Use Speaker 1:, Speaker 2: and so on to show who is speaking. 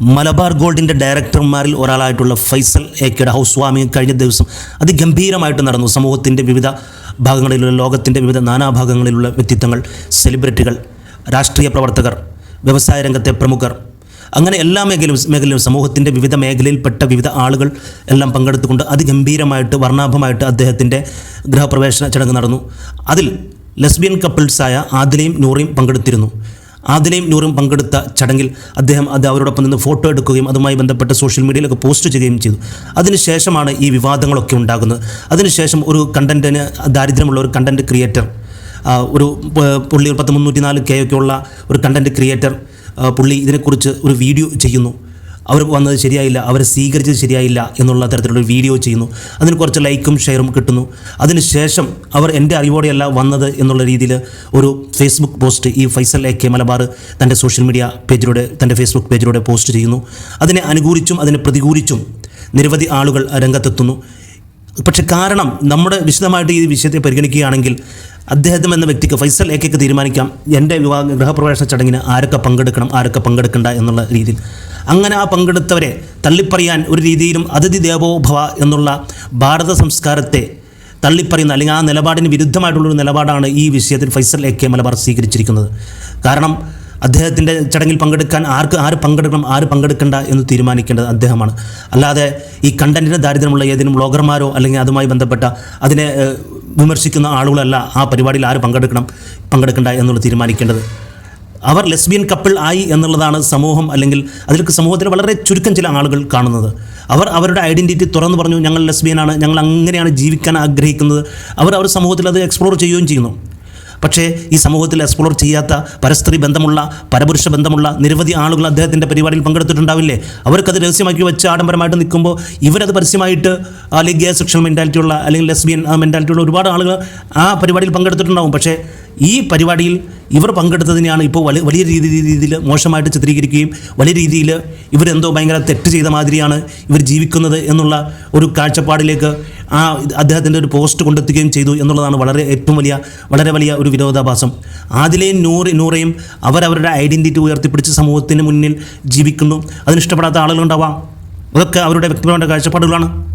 Speaker 1: മലബാർ ഗോൾഡിന്റെ ഡയറക്ടർമാരിൽ ഒരാളായിട്ടുള്ള ഫൈസൽ എക്കയുടെ ഹൗസ് സ്വാമി കഴിഞ്ഞ ദിവസം അതിഗംഭീരമായിട്ട് നടന്നു. സമൂഹത്തിന്റെ വിവിധ ഭാഗങ്ങളിലുള്ള ലോകത്തിന്റെ വിവിധ നാനാഭാഗങ്ങളിലുള്ള വ്യക്തിത്വങ്ങൾ സെലിബ്രിറ്റികൾ രാഷ്ട്രീയ പ്രവർത്തകർ വ്യവസായ രംഗത്തെ പ്രമുഖർ അങ്ങനെ എല്ലാ മേഖലയും മേഖലയിലും സമൂഹത്തിന്റെ വിവിധ മേഖലയിൽപ്പെട്ട വിവിധ ആളുകൾ എല്ലാം പങ്കെടുത്തുകൊണ്ട് അതിഗംഭീരമായിട്ട് വർണാഭമായിട്ട് അദ്ദേഹത്തിന്റെ ഗൃഹപ്രവേശന ചടങ്ങ് നടന്നു. അതിൽ ലെസ്ബിയൻ കപ്പിൾസായ ആദിലയും നൂറിയും പങ്കെടുത്തിരുന്നു. ആദിലയും നൂറും പങ്കെടുത്ത ചടങ്ങിൽ അദ്ദേഹം അത് അവരോടൊപ്പം നിന്ന് ഫോട്ടോ എടുക്കുകയും അതുമായി ബന്ധപ്പെട്ട സോഷ്യൽ മീഡിയയിലൊക്കെ പോസ്റ്റ് ചെയ്യുകയും ചെയ്തു. അതിനുശേഷമാണ് ഈ വിവാദങ്ങളൊക്കെ ഉണ്ടാകുന്നത്. അതിനുശേഷം ഒരു കണ്ടന്റിന് ദാരിദ്ര്യമുള്ള ഒരു കണ്ടന്റ് ക്രിയേറ്റർ ഒരു പുള്ളി ഒരു പത്ത് മുന്നൂറ്റി നാല് കെ ഒക്കെ ഉള്ള ഒരു കണ്ടന്റ് ക്രിയേറ്റർ പുള്ളി ഇതിനെക്കുറിച്ച് ഒരു വീഡിയോ ചെയ്യുന്നു. അവർ വന്നത് ശരിയായില്ല അവരെ സ്വീകരിച്ചത് ശരിയായില്ല എന്നുള്ള തരത്തിലുള്ള വീഡിയോ ചെയ്യുന്നു. അതിന് കുറച്ച് ലൈക്കും ഷെയറും കിട്ടുന്നു. അതിനുശേഷം അവർ എന്റെ അറിവോടെയല്ല വന്നത് എന്നുള്ള രീതിയിൽ ഒരു ഫേസ്ബുക്ക് പോസ്റ്റ് ഈ ഫൈസൽ എ കെ മലബാർ തന്റെ സോഷ്യൽ മീഡിയ പേജിലൂടെ തന്റെ ഫേസ്ബുക്ക് പേജിലൂടെ പോസ്റ്റ് ചെയ്യുന്നു. അതിനെ അനുകൂലിച്ചും അതിനെ പ്രതികൂലിച്ചും നിരവധി ആളുകൾ രംഗത്തെത്തുന്നു. പക്ഷെ കാരണം നമ്മുടെ വിശദമായിട്ട് ഈ വിഷയത്തെ പരിഗണിക്കുകയാണെങ്കിൽ അദ്ദേഹം എന്ന വ്യക്തിക്ക് ഫൈസൽ എക്കൊക്കെ തീരുമാനിക്കാം. എന്റെ വിവാഹ ഗൃഹപ്രവേശന ചടങ്ങിന് ആരൊക്കെ പങ്കെടുക്കണം ആരൊക്കെ പങ്കെടുക്കണ്ട എന്നുള്ള രീതിയിൽ. അങ്ങനെ ആ പങ്കെടുത്തവരെ തള്ളിപ്പറയാൻ ഒരു രീതിയിലും അതിഥി ദേവോഭവ എന്നുള്ള ഭാരത സംസ്കാരത്തെ തള്ളിപ്പറയുന്ന അല്ലെങ്കിൽ ആ നിലപാടിന് വിരുദ്ധമായിട്ടുള്ളൊരു നിലപാടാണ് ഈ വിഷയത്തിൽ ഫൈസൽ എ കെ മലബാർ സ്വീകരിച്ചിരിക്കുന്നത്. കാരണം അദ്ദേഹത്തിന്റെ ചടങ്ങിൽ പങ്കെടുക്കാൻ ആർക്ക് ആര് പങ്കെടുക്കണം ആര് പങ്കെടുക്കണ്ട എന്ന് തീരുമാനിക്കേണ്ടത് അദ്ദേഹമാണ്. അല്ലാതെ ഈ കണ്ടന്റിന്റെ ദാരിദ്ര്യമുള്ള ഏതെങ്കിലും ബ്ലോഗർമാരോ അല്ലെങ്കിൽ അതുമായി ബന്ധപ്പെട്ട അതിനെ വിമർശിക്കുന്ന ആളുകളല്ല ആ പരിപാടിയിൽ ആര് പങ്കെടുക്കണം പങ്കെടുക്കണ്ട എന്നുള്ളത് തീരുമാനിക്കേണ്ടത്. അവർ ലെസ്ബിയൻ കപ്പിൾ ആയി എന്നുള്ളതാണ് സമൂഹം അല്ലെങ്കിൽ അതിലേക്ക് സമൂഹത്തിൽ വളരെ ചുരുക്കം ചില ആളുകൾ കാണുന്നത്. അവർ അവരുടെ ഐഡന്റിറ്റി തുറന്നു പറഞ്ഞു ഞങ്ങൾ ലെസ്ബിയനാണ് ഞങ്ങൾ അങ്ങനെയാണ് ജീവിക്കാൻ ആഗ്രഹിക്കുന്നത്. അവർ അവർ സമൂഹത്തിൽ അത് എക്സ്പ്ലോർ ചെയ്യുകയും ചെയ്യുന്നു. പക്ഷേ ഈ സമൂഹത്തിൽ എക്സ്പ്ലോർ ചെയ്യാത്ത പരസ്ത്രീ ബന്ധമുള്ള പരപുരുഷ ബന്ധമുള്ള നിരവധി ആളുകൾ അദ്ദേഹത്തിന്റെ പരിപാടിയിൽ പങ്കെടുത്തിട്ടുണ്ടാവില്ലേ? അവർക്കത് രഹസ്യമാക്കി വെച്ച് ആഡംബരമായിട്ട് നിൽക്കുമ്പോൾ ഇവരത് പരസ്യമായിട്ട് അല്ലെങ്കിൽ ഗേ സെക്ഷൽ മെന്റാലിറ്റിയുള്ള അല്ലെങ്കിൽ ലെസ്ബിയൻ മെന്റാലിറ്റിയുള്ള ഒരുപാട് ആളുകൾ ആ പരിപാടിയിൽ പങ്കെടുത്തിട്ടുണ്ടാവും. പക്ഷേ ഈ പരിപാടിയിൽ ഇവർ പങ്കെടുത്തതിനെയാണ് ഇപ്പോൾ വലിയ വലിയ രീതി രീതിയിൽ മോശമായിട്ട് ചിത്രീകരിക്കുകയും വലിയ രീതിയിൽ ഇവരെന്തോ ഭയങ്കര തെറ്റ് ചെയ്ത മാതിരിയാണ് ഇവർ ജീവിക്കുന്നത് എന്നുള്ള ഒരു കാഴ്ചപ്പാടിലേക്ക് ആ അദ്ദേഹത്തിന്റെ ഒരു പോസ്റ്റ് കൊണ്ടെത്തുകയും ചെയ്തു എന്നുള്ളതാണ് വളരെ ഏറ്റവും വലിയ വളരെ വലിയ ഒരു വിരോധാഭാസം. ആദിലെയും നൂറ് നൂറയും അവരവരുടെ ഐഡന്റിറ്റി ഉയർത്തിപ്പിടിച്ച് സമൂഹത്തിന് മുന്നിൽ ജീവിക്കുന്നു. അതിനിഷ്ടപ്പെടാത്ത ആളുകളുണ്ടാവാം. അതൊക്കെ അവരുടെ വ്യക്തിപരമായ കാഴ്ചപ്പാടുകളാണ്.